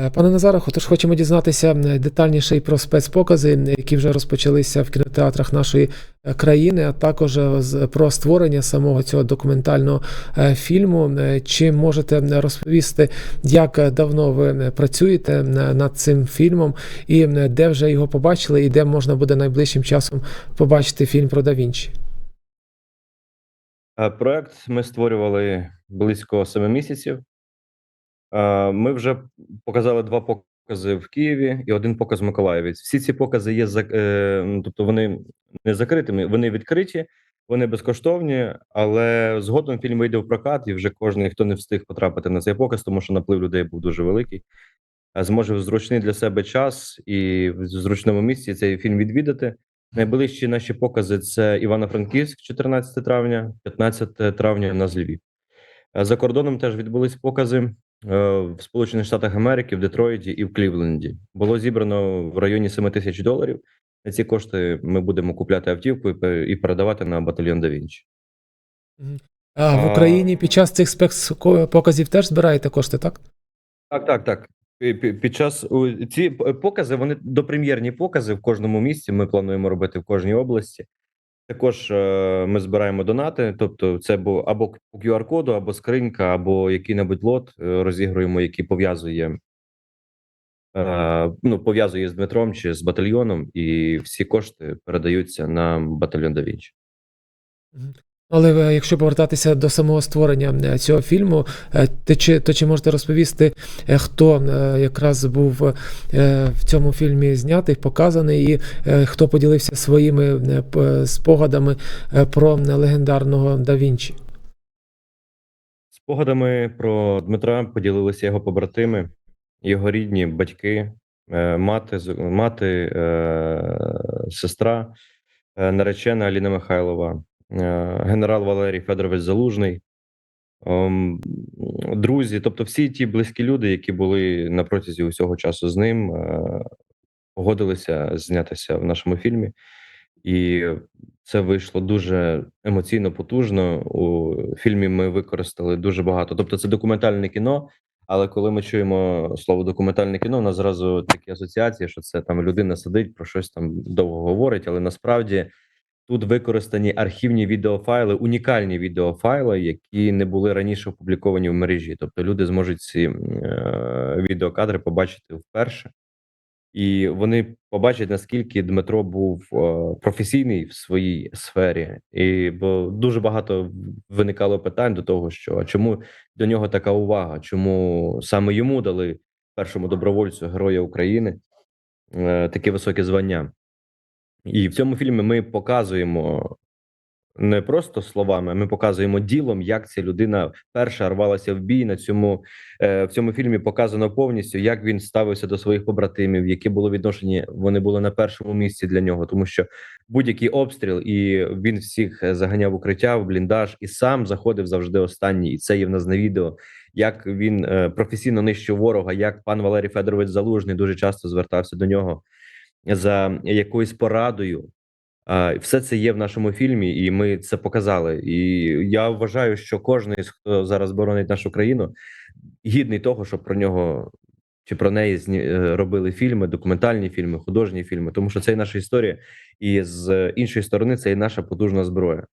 Е, Пане Назаре, отож хочемо дізнатися детальніше і про спецпокази, які вже розпочалися в кінотеатрах нашої е, країни, а також е, про створення самого цього документального фільму. Чи можете розповісти, як давно ви працюєте над цим фільмом, і де вже його побачили, і де можна буде найближчим часом побачити фільм про Да Вінчі? Е, Проект ми створювали близько семи місяців. Е, Ми вже показали два покази в Києві і один показ в Миколаєві. Всі ці покази є е, тобто вони не закритими, вони відкриті, вони безкоштовні, але згодом фільм вийде в прокат, і вже кожен, хто не встиг потрапити на цей показ, тому що наплив людей був дуже великий. е, Зможе в зручний для себе час і в зручному місці цей фільм відвідати. Найближчі наші покази це Івано-Франківськ, 14 травня, 15 травня на Львів. За кордоном теж відбулись покази в Сполучених Штатах Америки, в Детройті і в Клівленді. Було зібрано в районі 7 тисяч доларів. На ці кошти ми будемо купляти автівку і пе- передавати на батальйон Да Вінчі. А в Україні під час цих спецпоказів теж збираєте кошти, так? Так, так, так. Пі- пі- Під час ці покази вони допрем'єрні покази в кожному місті. Ми плануємо робити в кожній області. Також е, ми збираємо донати, тобто це або QR-коду, або скринька, або який-небудь лот е, розігруємо, який пов'язує е, ну, пов'язує з Дмитром чи з батальйоном, і всі кошти передаються на батальйон Да Вінчі. Але е, якщо повертатися до самого створення е, цього фільму, е, ти чи, то чи можете розповісти, хто якраз був в цьому фільмі знятий, показаний, і хто поділився своїми спогадами про легендарного Да Вінчі? Спогадами про Дмитра поділилися його побратими, його рідні, батьки, мати, мати сестра, наречена Аліна Михайлова, генерал Валерій Федорович Залужний, ем, друзі, тобто всі ті близькі люди, які були на протязі усього часу з ним, е, погодилися знятися в нашому фільмі. І це вийшло дуже емоційно потужно. У фільмі ми використали дуже багато. Тобто, це документальне кіно. Але коли ми чуємо слово документальне кіно, у нас зразу такі асоціації, що це там людина сидить, про щось там довго говорить. Але насправді тут використані архівні відеофайли, унікальні відеофайли, які не були раніше опубліковані в мережі. Тобто люди зможуть ці е, відеокадри побачити вперше. І вони побачать, наскільки Дмитро був е, професійний в своїй сфері, і бо дуже багато виникало питань до того, що чому до нього така увага, чому саме йому дали першому добровольцю Героя України е, таке високе звання. І в цьому фільмі ми показуємо не просто словами, ми показуємо ділом, як ця людина перша рвалася в бій. На цьому е, в цьому фільмі показано повністю, як він ставився до своїх побратимів, які було відношення. Вони були на першому місці для нього, тому що будь-який обстріл, і він всіх е, заганяв укриття в бліндаж, і сам заходив завжди останній. І це є в нас на відео. Як він е, професійно нищив ворога, як пан Валерій Федорович Залужний дуже часто звертався до нього за якоюсь порадою. Все це є в нашому фільмі, і ми це показали. І я вважаю, що кожен, хто зараз боронить нашу країну, гідний того, щоб про нього чи про неї е, робили фільми, документальні фільми, художні фільми, тому що це і наша історія, і з іншої сторони це і наша потужна зброя.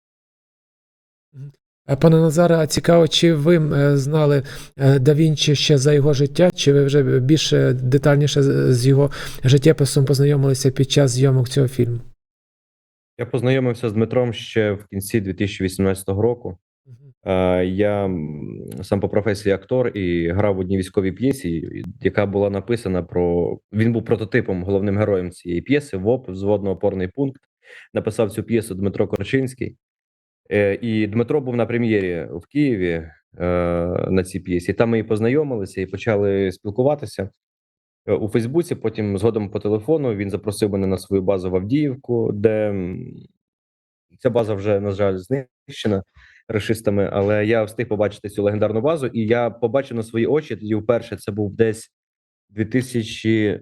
Е, Пане Назаре, а цікаво, чи ви е, знали е, Да Вінчі ще за його життя, чи ви вже більше детальніше з його життєписом познайомилися під час зйомок цього фільму? Я познайомився з Дмитром ще в кінці 2018 року. Я сам по професії актор і грав в одній військовій п'єсі, яка була написана про він був прототипом, головним героєм цієї п'єси. ВОП взводно-опорний пункт. Написав цю п'єсу Дмитро Корчинський. І Дмитро був на прем'єрі в Києві е, на цій п'єсі. Там ми і познайомилися і почали спілкуватися е, у Фейсбуці. Потім згодом по телефону він запросив мене на свою базу в Авдіївку, де ця база вже, на жаль, знищена рашистами, але я встиг побачити цю легендарну базу, і я побачив на свої очі тоді вперше. Це був десь 2000,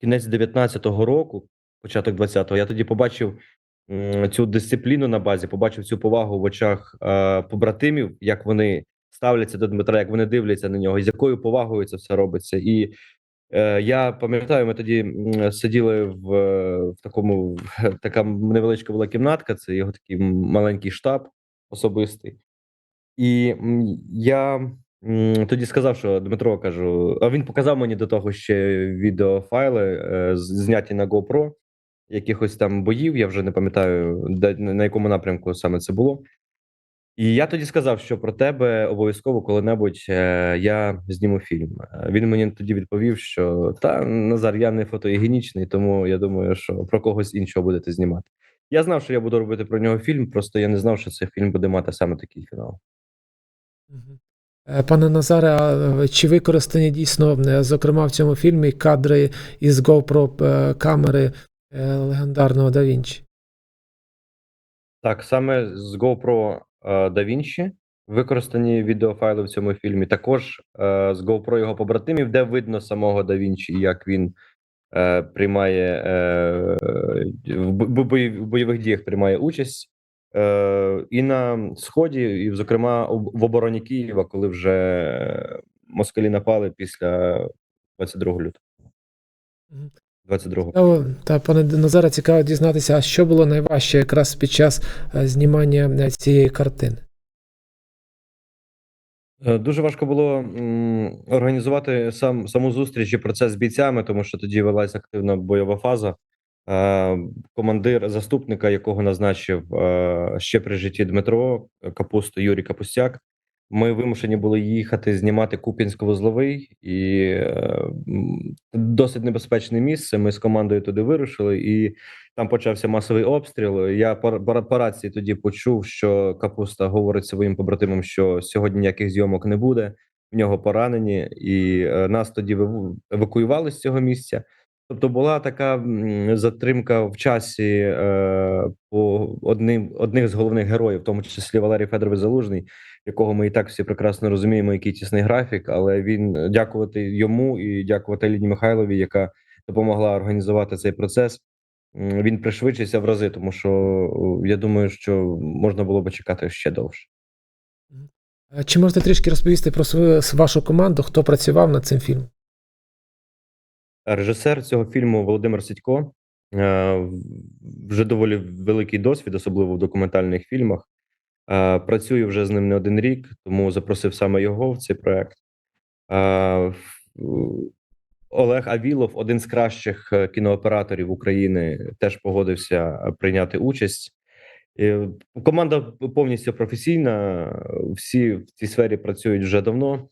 кінець 19-го року, початок 20-го. Я тоді побачив цю дисципліну на базі, побачив цю повагу в очах е, побратимів, як вони ставляться до Дмитра, як вони дивляться на нього, з якою повагою це все робиться. І Е, Я пам'ятаю, ми тоді сиділи в, в такому така невеличка була кімнатка. Це його такий маленький штаб особистий. І я тоді сказав, що Дмитро кажу, а він показав мені до того ще відеофайли, е, зняті на GoPro, якихось там боїв. Я вже не пам'ятаю, на якому напрямку саме це було. І я тоді сказав, що про тебе обов'язково коли-небудь е, я зніму фільм. Е, Він мені тоді відповів, що та Назар, я не фотогенічний, тому я думаю, що про когось іншого будете знімати. Я знав, що я буду робити про нього фільм, просто я не знав, що цей фільм буде мати саме такий фінал. Е, Пане Назаре, а чи використані дійсно, зокрема в цьому фільмі, кадри із GoPro камери е, легендарного Да Вінчі? Так, саме з GoPro е, DaVinci використані відеофайли в цьому фільмі. Також е, з GoPro його побратимів, де видно самого DaVinci, як він е, приймає е, в бо- в бойових діях приймає участь. Е, і на сході, і, зокрема, в обороні Києва, коли вже москалі напали після 22 лютого. Мгм. 22 Цікаво, та пане Назаре, цікаво дізнатися, а що було найважче якраз під час е, знімання е, цієї картини? Е, Дуже важко було організувати сам саму зустріч і процес з бійцями, тому що тоді велася активна бойова фаза. Командир заступника, якого назначив ще при житті Дмитро Капусту Юрій Капустяк. Ми вимушені були їхати знімати Куп'янсько-Вузловий і е, досить небезпечне місце. Ми з командою туди вирушили, і там почався масовий обстріл. Я по, по, рації тоді почув, що Капуста говорить своїм побратимам, що сьогодні ніяких зйомок не буде. В нього поранені, і е, нас тоді евакуювали з цього місця. Тобто була така затримка в часі е, по одним одних з головних героїв, в тому числі Валерій Федорович Залужний, якого ми і так всі прекрасно розуміємо, який тісний графік. Але він е, дякувати йому і дякувати Ліні Михайлові, яка допомогла організувати цей процес. Він пришвидшився в рази, тому що я думаю, що можна було би чекати ще довше. Чи можете трішки розповісти про свою вашу команду, хто працював над цим фільмом? Режисер цього фільму Володимир Сідько е, вже доволі великий досвід, особливо в документальних фільмах. Е, Працюю вже з ним не один рік, тому запросив саме його в цей проект. Е, Олег Авілов, один з кращих кінооператорів України, теж погодився прийняти участь. Команда повністю професійна. Всі в цій сфері працюють вже давно.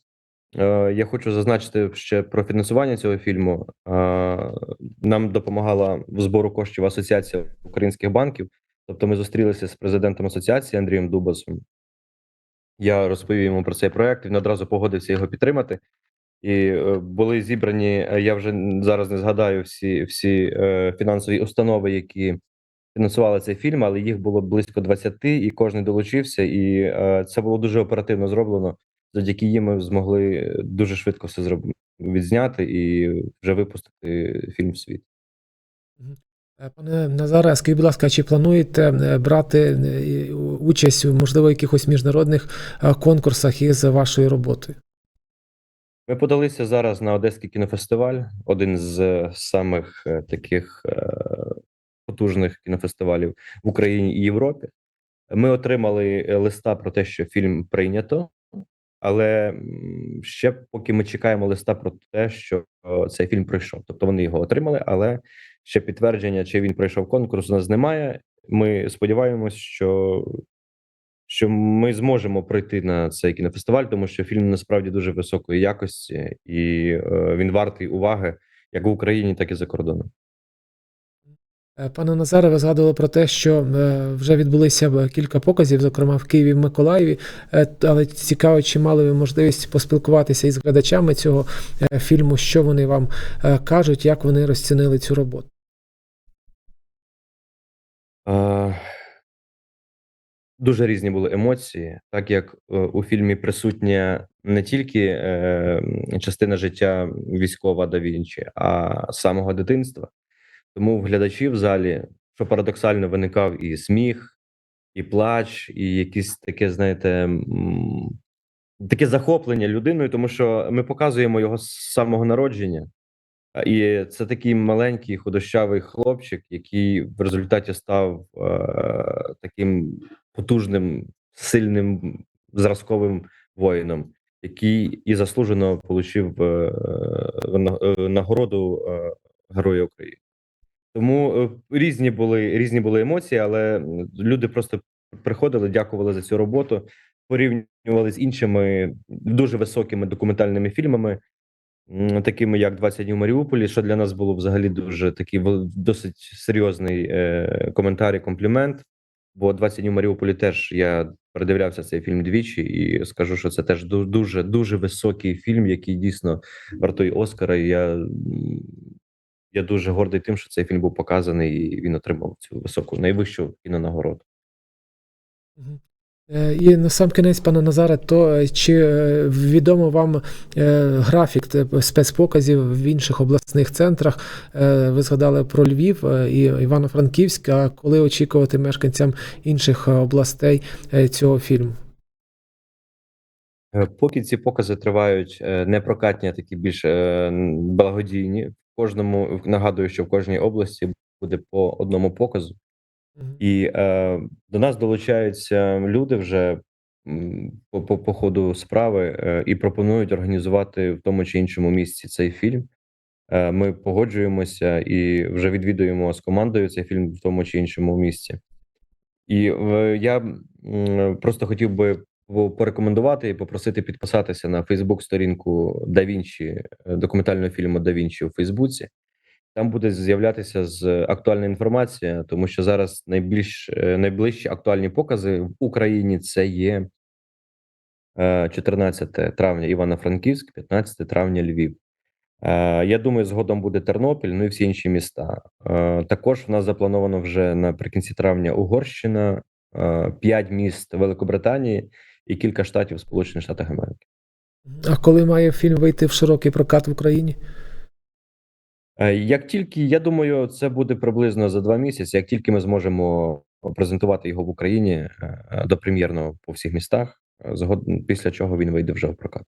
Е, Я хочу зазначити ще про фінансування цього фільму. Е, Нам допомагала в збору коштів Асоціація українських банків. Тобто, ми зустрілися з президентом асоціації Андрієм Дубасом. Я розповів йому про цей проект. Він одразу погодився його підтримати. І е, були зібрані. Я вже зараз не згадаю всі, всі фінансові установи, які фінансували цей фільм, але їх було близько 20, і кожен долучився. І це було дуже оперативно зроблено. Завдяки їм ми змогли е, дуже швидко все зроб... відзняти і вже випустити фільм в світ. Е, Пане Назаре, скажіть, будь ласка, чи плануєте е, брати участь у можливо якихось міжнародних конкурсах із вашою роботою? Ми подалися зараз на Одеський кінофестиваль, один з самих таких потужних кінофестивалів в Україні і Європі. Ми отримали листа про те, що фільм прийнято, але ще поки ми чекаємо листа про те, що цей фільм пройшов. Тобто вони його отримали, але ще підтвердження, чи він пройшов конкурс, у нас немає. Ми сподіваємось, що, що ми зможемо пройти на цей кінофестиваль, тому що фільм насправді дуже високої якості, і е, він вартий уваги як в Україні, так і за кордоном. Е, Пане Назаре, ви згадували про те, що е, вже відбулися б кілька показів, зокрема в Києві в Миколаєві. Е, Але цікаво, чи мали ви можливість поспілкуватися із глядачами цього е, фільму, що вони вам е, кажуть, як вони розцінили цю роботу? Е, Дуже різні були емоції, так як е, у фільмі присутня не тільки е, частина життя військова да Вінчі, а самого дитинства. Тому в глядачів в залі, що парадоксально, виникав і сміх, і плач, і якісь таке, знаєте, таке захоплення людиною, тому що ми показуємо його з самого народження. І це такий маленький худощавий хлопчик, який в результаті став е, таким потужним, сильним зразковим воїном, який і заслужено отримав е, е, нагороду е, Героя України. Тому е, різні були різні були емоції, але люди просто приходили, дякували за цю роботу, порівнювали з іншими дуже високими документальними фільмами, такими як «20 днів Маріуполі, що для нас було взагалі дуже такий досить серйозний е, коментар і комплімент. Бо «20 днів Маріуполі теж я передивлявся цей фільм двічі, і скажу, що це теж дуже дуже високий фільм, який дійсно вартує Оскара. І я, я дуже гордий тим, що цей фільм був показаний, і він отримав цю високу найвищу кінонагороду. Е, І на сам кінець, пане Назаре, то е, чи е, відомо вам графік спецпоказів в інших обласних центрах? Ви згадали про Львів і Івано-Франківськ. А коли очікувати мешканцям інших областей цього фільму? Поки ці покази тривають е, не прокатні, а такі більш благодійні. Кожному нагадую, що в кожній області буде по одному показу. Мгм. І е, до нас долучаються люди вже по, по, по ходу справи е, і пропонують організувати в тому чи іншому місці цей фільм. Е, ми погоджуємося і вже відвідуємо з командою цей фільм в тому чи іншому місці. І е, я просто хотів би порекомендувати і попросити підписатися на Фейсбук-сторінку Да Вінчі, е, документального фільму Да Вінчі у Фейсбуці. Там буде з'являтися з актуальна інформація, тому що зараз найбільш е, найближчі актуальні покази в Україні це є е, 14 травня Івано-Франківськ, 15 травня Львів. Е, Я думаю, згодом буде Тернопіль, ну і всі інші міста. Е, Також в нас заплановано вже наприкінці травня Угорщина, 5 міст Великобританії і кілька штатів Сполучених Штатів Америки. А коли має фільм вийти в широкий прокат в Україні? Е, Як тільки я думаю, це буде приблизно за два місяці. Як тільки ми зможемо презентувати його в Україні до допрем'єрно по всіх містах, е, після чого він вийде вже в прокат.